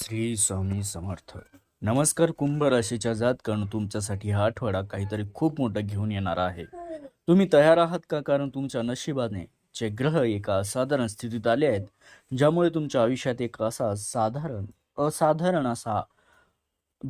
श्री स्वामी समर्थ. नमस्कार कुंभ राशीच्या जातकण तुमच्यासाठी हा आठवडा काहीतरी खूप मोठं घेऊन येणार आहे. तुम्ही तयार आहात का? कारण तुमच्या नशिबाने जे ग्रह एका असाधारण स्थितीत आले आहेत ज्यामुळे तुमच्या आयुष्यात एक असा साधारण असाधारण असा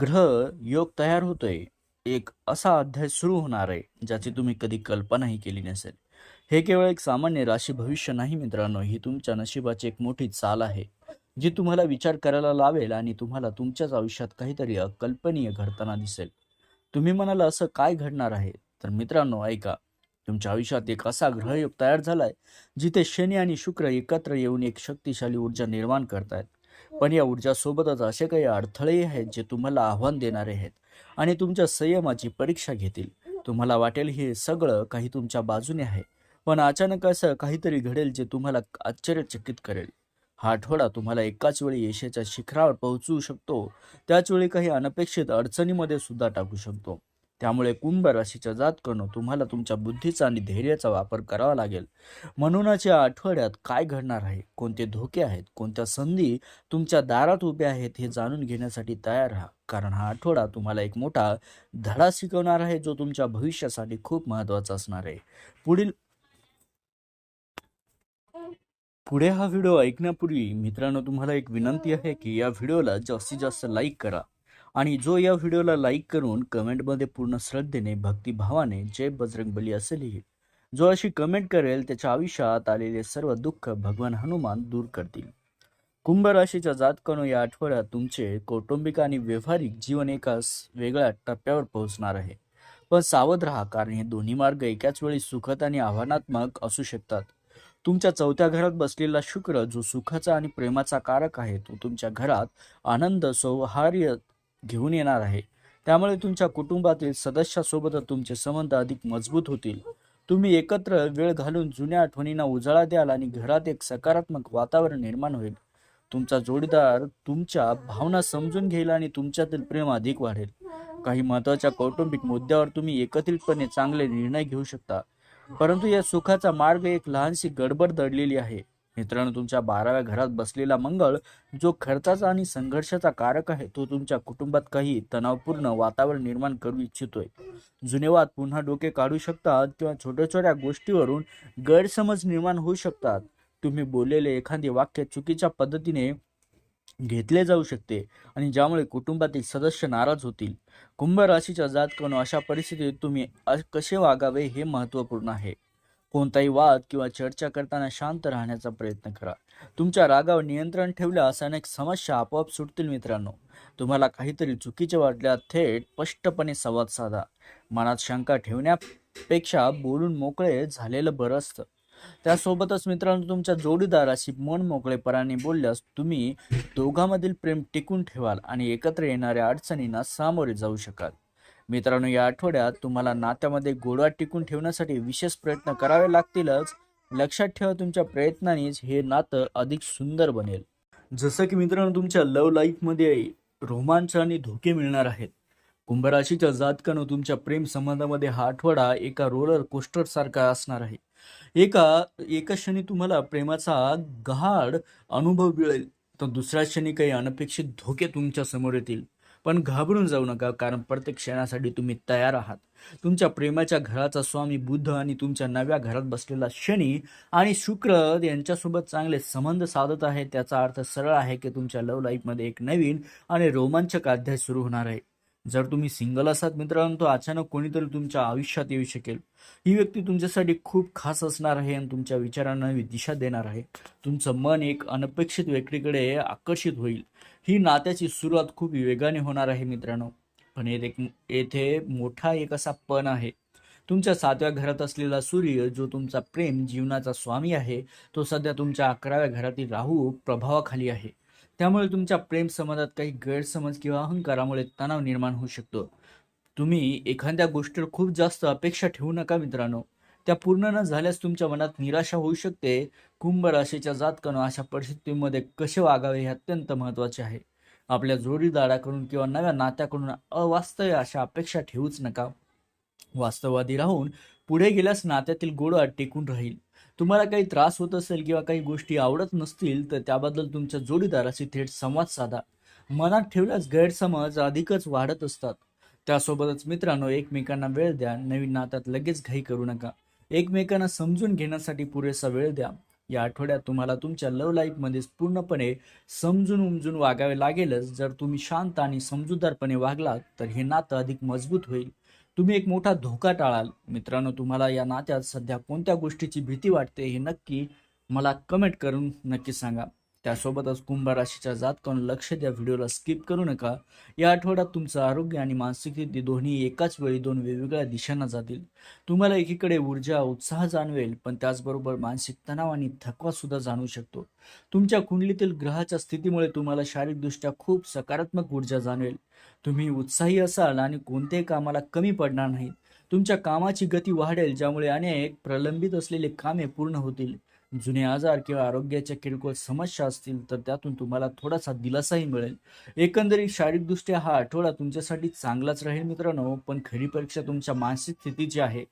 ग्रह योग तयार होतोय. एक असा अध्याय सुरू होणार आहे ज्याची तुम्ही कधी कल्पनाही केली नसेल. हे केवळ एक सामान्य राशी भविष्य नाही मित्रांनो ही तुमच्या नशिबाची एक मोठी चाल आहे. जी तुम्हाला विचार करायला लावेल आणि तुम्हाला तुमच्याच आयुष्यात काहीतरी अकल्पनीय घडताना दिसेल. तुम्ही म्हणाला असं काय घडणार आहे? तर मित्रांनो ऐका. तुमच्या आयुष्यात एक असा ग्रहयोग तयार झालाय जिथे शनी आणि शुक्र एकत्र येऊन एक शक्तिशाली ऊर्जा निर्माण करतायत. पण या ऊर्जासोबतच असे काही अडथळेही आहेत जे तुम्हाला आव्हान देणारे आहेत आणि तुमच्या संयमाची परीक्षा घेतील. तुम्हाला वाटेल हे सगळं काही तुमच्या बाजूने आहे पण अचानक असं काहीतरी घडेल जे तुम्हाला आश्चर्यचकित करेल. हा आठवडा तुम्हाला एकाच वेळी यशाच्या शिखरावर पोहोचवू शकतो. त्याच वेळी काही अनपेक्षित अडचणीमध्ये सुद्धा टाकू शकतो. त्यामुळे कुंभ राशीच्या जातकडनं तुम्हाला तुमच्या बुद्धीचा आणि धैर्याचा वापर करावा लागेल. म्हणूनच या आठवड्यात काय घडणार आहे? कोणते धोके आहेत? कोणत्या संधी तुमच्या दारात उभ्या आहेत हे जाणून घेण्यासाठी तयार राहा. कारण हा आठवडा तुम्हाला एक मोठा धडा शिकवणार आहे जो तुमच्या भविष्यासाठी खूप महत्त्वाचा असणार आहे. पुढील पुढे हा व्हिडिओ ऐकण्यापूर्वी मित्रांनो तुम्हाला एक विनंती आहे की या व्हिडिओला जास्तीत जास्त लाईक करा आणि जो या व्हिडिओला लाईक करून कमेंटमध्ये पूर्ण श्रद्धेने भक्तिभावाने जय बजरंगबली असे लिहिल. जो अशी कमेंट करेल त्याच्या आयुष्यात आलेले सर्व दुःख भगवान हनुमान दूर करतील. कुंभ राशीच्या जातकानो या आठवड्यात तुमचे कौटुंबिक आणि व्यावहारिक जीवन एका वेगळ्या टप्प्यावर पोहोचणार आहे. पण सावध राहा कारण हे दोन्ही मार्ग एकाच वेळी सुखद आणि आव्हानात्मक असू शकतात. तुमच्या चौथ्या घरात बसलेला शुक्र जो सुखाचा आणि प्रेमाचा कारक आहे तो तुमच्या घरात आनंद सौहार्य घेऊन येणार आहे. त्यामुळे तुमच्या कुटुंबातील सदस्यासोबत तुमचे संबंध अधिक मजबूत होतील. तुम्ही एकत्र वेळ घालून जुन्या आठवणींना उजाळा द्याल आणि घरात एक सकारात्मक वातावरण निर्माण होईल. तुमचा जोडीदार तुमच्या भावना समजून घेईल आणि तुमच्यातील प्रेम अधिक वाढेल. काही महत्त्वाच्या कौटुंबिक मुद्द्यावर तुम्ही एकत्रितपणे चांगले निर्णय घेऊ शकता. परंतु या सुखाचा मार्ग एक लहानशी गडबड दडलेली आहे. मित्रांनो तुमच्या बाराव्या घरात बसलेला मंगळ जो खर्चाचा आणि संघर्षाचा कारक आहे तो तुमच्या कुटुंबात काही तणावपूर्ण वातावरण निर्माण करू इच्छितोय. जुने वाद पुन्हा डोके काढू शकतात किंवा छोट्या छोट्या गोष्टीवरून गैरसमज निर्माण होऊ शकतात. तुम्ही बोललेले एखादे वाक्य चुकीच्या पद्धतीने घेतले जाऊ शकते आणि ज्यामुळे कुटुंबातील सदस्य नाराज होतील. कुंभ राशीच्या जातकनो अशा परिस्थितीत तुम्ही अ- कसे वागावे हे महत्त्वपूर्ण आहे. कोणताही वाद किंवा चर्चा करताना शांत राहण्याचा प्रयत्न करा. तुमच्या रागावर नियंत्रण ठेवल्यास अनेक समस्या आपोआप सुटतील मित्रांनो. तुम्हाला काहीतरी चुकीचे वाटल्यास थेट स्पष्टपणे संवाद साधा. मनात शंका ठेवण्यापेक्षा बोलून मोकळे झालेलं बरं असतं. त्यासोबतच मित्रांनो तुमच्या जोडीदाराशी मन मोकळेपणाने बोलल्यास तुम्ही दोघांमधील प्रेम टिकून ठेवाल आणि एकत्र येणाऱ्या अडचणींना सामोरे जाऊ शकाल. मित्रांनो या आठवड्यात तुम्हाला नात्यामध्ये गोडवा टिकून ठेवण्यासाठी विशेष प्रयत्न करावे लागतीलच. लक्षात ठेवा तुमच्या प्रयत्नांनीच हे नातं अधिक सुंदर बनेल. जसं की मित्रांनो तुमच्या लव लाईफमध्ये रोमांच आणि धोके मिळणार आहेत. कुंभराशीच्या जातकानं तुमच्या प्रेम संबंधामध्ये हा आठवडा एका रोलर कोस्टर सारखा असणार आहे. एका एका क्षणी तुम्हाला प्रेमाचा गहाड अनुभव मिळेल. तर दुसऱ्या क्षणी काही अनपेक्षित धोके तुमच्यासमोर येतील. पण घाबरून जाऊ नका कारण प्रत्येक क्षणासाठी तुम्ही तयार आहात. तुमच्या प्रेमाच्या घराचा स्वामी बुद्ध आणि तुमच्या नव्या घरात बसलेला शनी आणि शुक्र यांच्यासोबत चांगले संबंध साधत आहे. त्याचा अर्थ सरळ आहे की तुमच्या लव्ह लाईफमध्ये एक नवीन आणि रोमांचक अध्याय सुरू होणार आहे. जर तुम्ही सिंगल असाल मित्रांनो तो अचानक कोणीतरी तुमच्या आयुष्यात येऊ शकेल. ही व्यक्ती तुमच्यासाठी खूप खास असणार आहे आणि तुमच्या विचारांना दिशा देणार आहे. तुमचं मन एक अनपेक्षित व्यक्तीकडे आकर्षित होईल. ही नात्याची सुरुवात खूप वेगाने होणार आहे मित्रांनो. पण एक येथे मोठा एक असा पण आहे. तुमच्या सातव्या घरात असलेला सूर्य जो तुमचा प्रेम जीवनाचा स्वामी आहे तो सध्या तुमच्या अकराव्या घरातील राहू प्रभावाखाली आहे. त्यामुळे तुमच्या प्रेम संबंधात काही गैरसमज किंवा अहंकारामुळे तणाव निर्माण होऊ शकतो. तुम्ही एखाद्या गोष्टीवर खूप जास्त अपेक्षा ठेवू नका मित्रांनो. त्या पूर्ण न झाल्यास तुमच्या मनात निराशा होऊ शकते. कुंभ राशीच्या जातकानं अशा परिस्थितीमध्ये कसे वागावे हे अत्यंत महत्त्वाचे आहे. आपल्या जोडीदाराकडून किंवा नव्या नात्याकडून अवास्तव अशा अपेक्षा ठेवूच नका. वास्तववादी राहून पुढे गेल्यास नात्यातील गोडवा टिकून राहील. तुम्हाला काही त्रास होत असेल किंवा काही गोष्टी आवडत नसतील तर त्याबद्दल तुमच्या जोडीदाराशी थेट संवाद साधा. मनात ठेवल्यास गैरसमज अधिकच वाढत असतात. त्यासोबतच मित्रांनो एकमेकांना वेळ द्या. नवीन नात्यात लगेच घाई करू नका. एकमेकांना समजून घेण्यासाठी पुरेसा वेळ द्या. या आठवड्यात तुम्हाला तुमच्या लव्ह लाईफमध्ये पूर्णपणे समजून उमजून वागावे लागेलच. जर तुम्ही शांत आणि समजूतदारपणे वागलात तर हे नातं अधिक मजबूत होईल. तुम्ही एक मोठा धोका टाळाल. मित्रांनो तुम्हाला या नात्यात सध्या कोणत्या गोष्टीची भीती वाटते हे नक्की मला कमेंट करून नक्की सांगा. त्यासोबतच कुंभ राशीच्या जातकांना लक्ष द्या व्हिडिओला स्किप करू नका. या आठवड्यात तुमचं आरोग्य आणि मानसिक स्थिती दोन्ही एकाच वेळी दोन वेगवेगळ्या दिशांना जातील. तुम्हाला एकीकडे ऊर्जा उत्साह जाणवेल पण त्याचबरोबर मानसिक तणाव आणि थकवा सुद्धा जाणवू शकतो. तुमच्या कुंडलीतील ग्रहाच्या स्थितीमुळे तुम्हाला शारीरिकदृष्ट्या खूप सकारात्मक ऊर्जा जाणवेल. तुम्ही उत्साही असाल आणि कोणत्याही कामाला कमी पडणार नाहीत. तुमच्या कामाची गती वाढेल ज्यामुळे अनेक प्रलंबित असलेले कामे पूर्ण होतील. जुने आजार किंवा आरोग्याच्या किरकोळ समस्या असतील तर त्यातून तुम्हाला थोडासा दिलासाही मिळेल. एकंदरीत शारीरिकदृष्ट्या हा आठवडा तुमच्यासाठी चांगलाच राहील मित्रांनो पण खरी परीक्षा तुमच्या मानसिक स्थितीची आहे.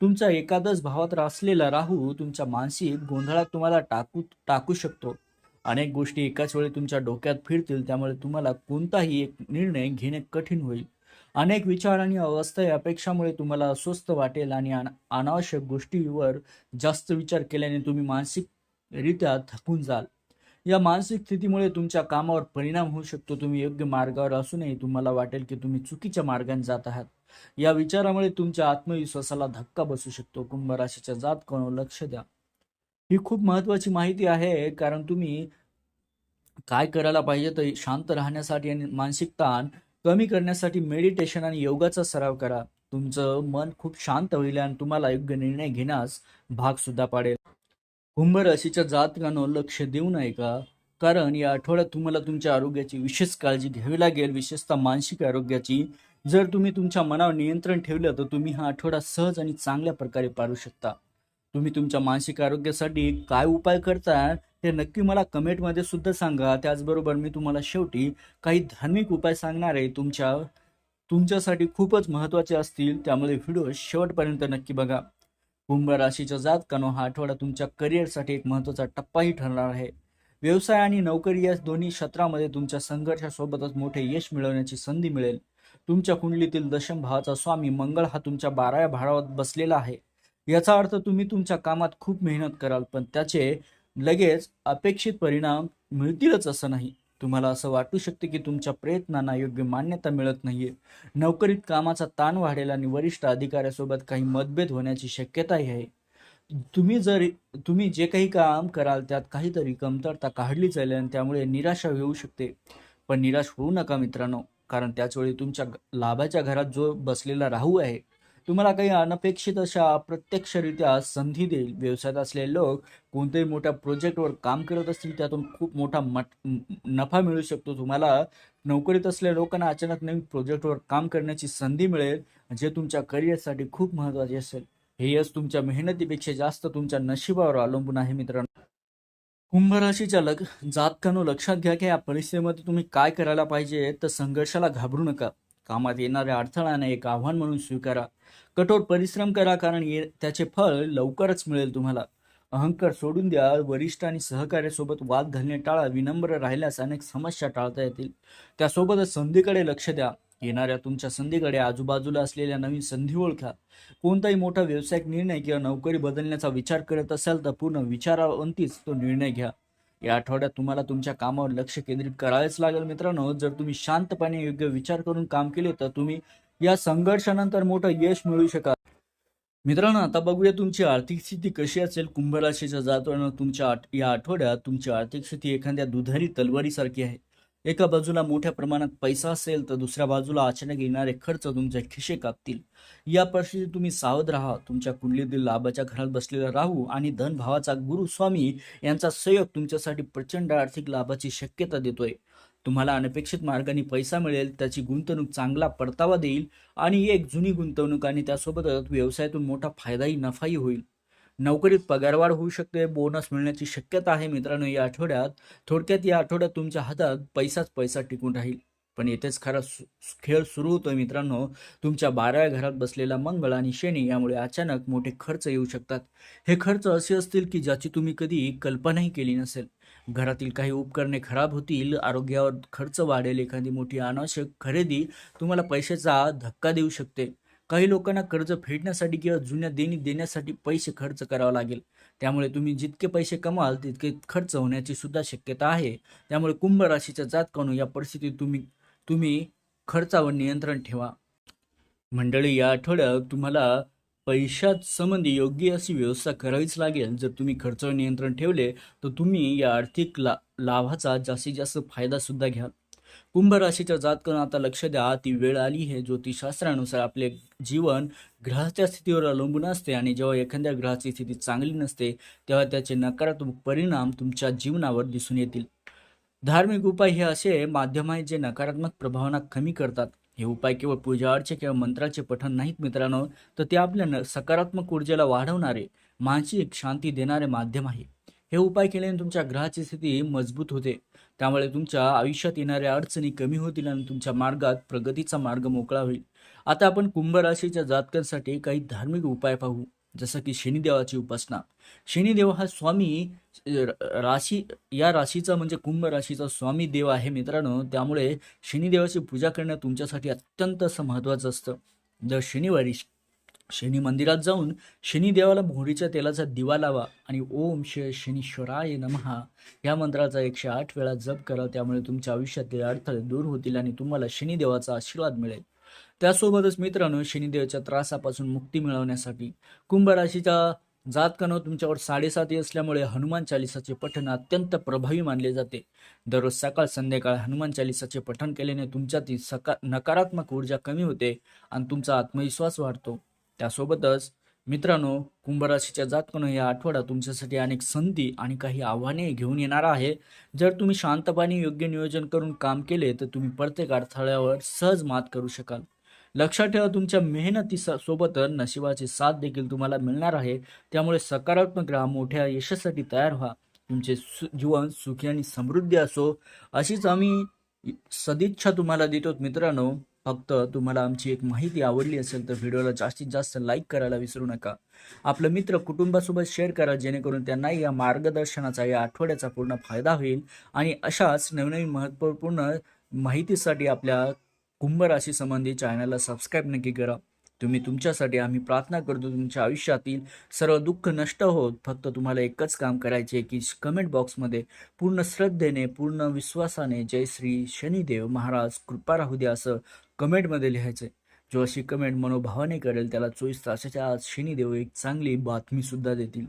तुमचा एकादश भावात असलेला राहू तुमच्या मानसिक गोंधळात तुम्हाला टाकू टाकू शकतो. अनेक गोष्टी एकाच वेळी तुमच्या डोक्यात फिरतील त्यामुळे तुम्हाला कोणताही एक निर्णय घेणे कठीण होईल. अनेक विचार आणि अवस्था या अपेक्षामुळे तुम्हाला अस्वस्थ वाटेल आणि अनावश्यक गोष्टीवर जास्त विचार केल्याने तुम्ही मानसिकरित्या थकून जाल. या मानसिक स्थितीमुळे तुमच्या कामावर परिणाम होऊ शकतो. तुम्ही योग्य मार्गावर असूनही तुम्हाला वाटेल की तुम्ही चुकीच्या मार्गाने जात आहात. या विचारामुळे तुमच्या आत्मविश्वासाला धक्का बसू शकतो. कुंभ राशीच्या जात लक्ष द्या. ही खूप महत्वाची माहिती आहे कारण तुम्ही काय करायला पाहिजे तर शांत राहण्यासाठी आणि मानसिक ताण कमी करण्यासाठी मेडिटेशन आणि योगाचा सराव करा. तुमचं मन खूप शांत होईल आणि तुम्हाला योग्य निर्णय घेण्यास भाग सुद्धा पाडेल. कुंभ राशीच्या जातकांनो लक्ष देऊ नये का? कारण या आठवड्यात तुम्हाला तुमच्या आरोग्याची विशेष काळजी घ्यावी लागेल. विशेषतः मानसिक आरोग्याची. जर तुम्ही तुमच्या मनावर नियंत्रण ठेवलं तर तुम्ही हा आठवडा सहज आणि चांगल्या प्रकारे पाडू शकता. तुम्ही तुमच्या मानसिक आरोग्यासाठी काय उपाय करता? ते नक्की मला कमेंटमध्ये सुद्धा सांगा. त्याचबरोबर मी तुम्हाला शेवटी काही धार्मिक उपाय सांगणार आहे. तुमच्या तुमच्यासाठी खूपच महत्त्वाचे असतील. त्यामुळे व्हिडिओ शेवटपर्यंत नक्की बघा. कुंभ राशीच्या जातकानो हा आठवडा तुमच्या करिअरसाठी एक महत्त्वाचा टप्पाही ठरणार आहे. व्यवसाय आणि नोकरी या दोन्ही क्षेत्रामध्ये तुमच्या संघर्षासोबतच मोठे यश मिळवण्याची संधी मिळेल. तुमच्या कुंडलीतील दशम भावाचा स्वामी मंगळ हा तुमच्या बाराव्या भारावात बसलेला आहे. याचा अर्थ तुम्ही तुमच्या कामात खूप मेहनत कराल पण त्याचे लगेच अपेक्षित परिणाम मिळतीलच असं नाही. तुम्हाला असं वाटू शकते की तुमच्या प्रयत्नांना योग्य मान्यता मिळत नाहीये. नोकरीत कामाचा ताण वाढेल आणि वरिष्ठ अधिकाऱ्यासोबत काही मतभेद होण्याची शक्यताही आहे. तुम्ही जर तुम्ही जे काही काम कराल त्यात काहीतरी कमतरता काढली जाईल आणि त्यामुळे निराशा होऊ शकते. पण निराश होऊ नका मित्रांनो कारण त्याचवेळी तुमच्या लाभाच्या घरात जो बसलेला राहू आहे तुम्हाला काही अनपेक्षित अशा अप्रत्यक्षरित्या संधी देईल? व्यवसायात असलेले लोक कोणत्याही मोठ्या प्रोजेक्टवर काम करत असतील त्यातून खूप मोठा मट नफा मिळू शकतो. तुम्हाला नोकरीत असलेल्या लोकांना अचानक नवीन प्रोजेक्टवर काम करण्याची संधी मिळेल जे तुमच्या करिअरसाठी खूप महत्त्वाचे असेल. हे यश तुमच्या मेहनतीपेक्षा जास्त तुमच्या नशिबावर अवलंबून आहे मित्रांनो. कुंभ राशीच्या लग जातकानो लक्षात घ्या की या परिस्थितीमध्ये तुम्ही काय करायला पाहिजे तर संघर्षाला घाबरू नका. कामात येणाऱ्या अडथळाने एक आव्हान म्हणून स्वीकारा. कठोर परिश्रम करा कारण ये त्याचे फळ लवकरच मिळेल तुम्हाला. अहंकार सोडून द्या. वरिष्ठ आणि सहकार्यासोबत वाद घालणे टाळा. विनम्र राहिल्यास अनेक समस्या टाळता येतील. त्यासोबतच संधीकडे लक्ष द्या. येणाऱ्या तुमच्या संधीकडे आजूबाजूला असलेल्या नवीन संधी ओळखा. कोणताही मोठा व्यावसायिक निर्णय किंवा नोकरी बदलण्याचा विचार करत असाल तर पूर्ण विचारावंतीच तो निर्णय घ्या. या आठवड्यात तुम्हाला तुमच्या कामावर लक्ष केंद्रित करावेच लागेल मित्रांनो. जर तुम्ही शांतपणे योग्य विचार करून काम केले तर तुम्ही या संघर्षानंतर मोठं यश मिळू शकाल. मित्रांनो आता बघूया तुमची आर्थिक स्थिती कशी असेल. कुंभ राशीच्या जातवानं तुमच्या या आठवड्यात तुमची आर्थिक स्थिती एखाद्या दुधारी तलवारीसारखी आहे. एका बाजूला मोठ्या प्रमाणात पैसा असेल तर दुसऱ्या बाजूला अचानक येणारे खर्च तुमचे खिशे कापतील. या परिस्थितीत तुम्ही सावध राहा. तुमच्या कुंडलीतील लाभाच्या घरात बसलेला राहू आणि धन भावाचा गुरु स्वामी यांचा संयोग तुमच्यासाठी प्रचंड आर्थिक लाभाची शक्यता देतोय. तुम्हाला अनपेक्षित मार्गाने पैसा मिळेल त्याची गुंतवणूक चांगला परतावा देईल आणि एक जुनी गुंतवणूक आणि त्यासोबतच व्यवसायातून मोठा फायदाही नफाही होईल. नोकरीत पगारवाढ होऊ शकते बोनस मिळण्याची शक्यता आहे मित्रांनो या आठवड्यात. थोडक्यात या आठवड्यात तुमच्या हातात पैसाच पैसा टिकून राहील. पण येथेच खरा खेळ सुरू होतोय मित्रांनो. तुमच्या बाराव्या घरात बसलेला मंगळ आणि शनी यामुळे अचानक मोठे खर्च येऊ शकतात. हे खर्च असे असतील की ज्याची तुम्ही कधी कल्पनाही केली नसेल. घरातील काही उपकरणे खराब होतील आरोग्यावर खर्च वाढेल एखादी मोठी अनावश्यक खरेदी तुम्हाला पैशाचा धक्का देऊ शकते. काही लोकांना कर्ज फेडण्यासाठी किंवा जुन्या देणी देण्यासाठी पैसे खर्च करावा लागेल. त्यामुळे तुम्ही जितके पैसे कमाल तितके खर्च होण्याची सुद्धा शक्यता आहे. त्यामुळे कुंभ राशीच्या जातकानु या परिस्थितीत तुम्ही तुम्ही खर्चावर नियंत्रण ठेवा. मंडळी या आठवड्यात तुम्हाला पैशात संबंधी योग्य अशी व्यवस्था करावीच लागेल. जर तुम्ही खर्चावर नियंत्रण ठेवले तर तुम्ही या आर्थिक ला लाभाचा जास्तीत जास्त फायदा सुद्धा घ्याल. कुंभ राशीच्या जातकांना आता लक्ष द्या. ती वेळ आली आहे. ज्योतिषशास्त्रानुसार आपले जीवन ग्रहाच्या स्थितीवर अवलंबून असते आणि जेव्हा एखाद्या ग्रहाची स्थिती चांगली नसते तेव्हा त्याचे नकारात्मक परिणाम तुमच्या जीवनावर दिसून येतील. धार्मिक उपाय हे असे माध्यम आहेत जे नकारात्मक प्रभावांना कमी करतात. हे उपाय केवळ पूजा अर्चे किंवा मंत्राचे पठण नाहीत मित्रांनो तर ते आपल्या न- सकारात्मक ऊर्जेला वाढवणारे मानसिक शांती देणारे माध्यम आहे. हे उपाय केल्याने तुमच्या ग्रहाची स्थिती मजबूत होते. त्यामुळे तुमच्या आयुष्यात येणाऱ्या अडचणी कमी होतील आणि तुमच्या मार्गात प्रगतीचा मार्ग मोकळा होईल. आता आपण कुंभ राशीच्या जातकांसाठी काही धार्मिक उपाय पाहू जसं की शनिदेवाची उपासना. शनिदेव हा स्वामी राशी या राशीचा म्हणजे कुंभ राशीचा स्वामी देव आहे मित्रांनो. त्यामुळे शनिदेवाची पूजा करणं तुमच्यासाठी अत्यंत असं महत्त्वाचं असतं. दर शनिवारी शनी मंदिरात जाऊन शनिदेवाला मोहरीच्या तेलाचा दिवा लावा आणि ओम श शनीश्वराय नमहा या मंत्राचा एकशे आठ वेळा जप करा त्यामुळे तुमच्या आयुष्यातील अडथळे दूर होतील आणि तुम्हाला शनिदेवाचा आशीर्वाद मिळेल. त्यासोबतच मित्रांनो शनिदेवाच्या त्रासापासून मुक्ती मिळवण्यासाठी कुंभ राशीच्या जातकानं तुमच्यावर साडेसाती असल्यामुळे हनुमान चालिसाचे पठण अत्यंत प्रभावी मानले जाते. दररोज सकाळ संध्याकाळ हनुमान चालिसाचे पठण केल्याने तुमच्यातील सका नकारात्मक ऊर्जा कमी होते आणि तुमचा आत्मविश्वास वाढतो. त्यासोबतच मित्रांनो कुंभ राशीच्या या आठवडा तुमच्यासाठी अनेक संधी आणि काही आव्हाने घेऊन येणार आहे. जर तुम्ही शांतपणे योग्य नियोजन करून काम केले तर तुम्ही प्रत्येक अडथळ्यावर सहज मात करू शकाल. लक्षात ठेवा तुमच्या मेहनती सोबतच नशिबाची साथ देखील तुम्हाला मिळणार आहे. त्यामुळे सकारात्मक राहा मोठ्या यशासाठी तयार व्हा. तुमचे सु जीवन सुखी आणि समृद्धी असो. अशीच आम्ही सदिच्छा तुम्हाला देतो मित्रांनो. फक्त तुम्हाला आमची एक माहिती आवडली असेल तर व्हिडिओला जास्तीत जास्त लाईक करायला विसरू नका. आपलं मित्र कुटुंबासोबत शेअर करा जेणेकरून त्यांनाही या मार्गदर्शनाचा या आठवड्याचा पूर्ण फायदा होईल आणि अशाच नवनवीन महत्त्वपूर्ण माहितीसाठी आपल्या कुंभ राशी संबंधी चॅनलला सबस्क्राईब नक्की करा. तुम्ही तुमच्यासाठी आम्ही प्रार्थना करतो तुमच्या आयुष्यातील सर्व दुःख नष्ट होत फक्त तुम्हाला एकच काम करायचे की कमेंट बॉक्समध्ये पूर्ण श्रद्धेने पूर्ण विश्वासाने जय श्री शनिदेव महाराज कृपा राहू द्या असं कमेंटमध्ये लिहायचं जो अशी कमेंट मनोभावाने करेल त्याला चोवीस तासाच्या आज शनिदेव एक चांगली बातमीसुद्धा देतील.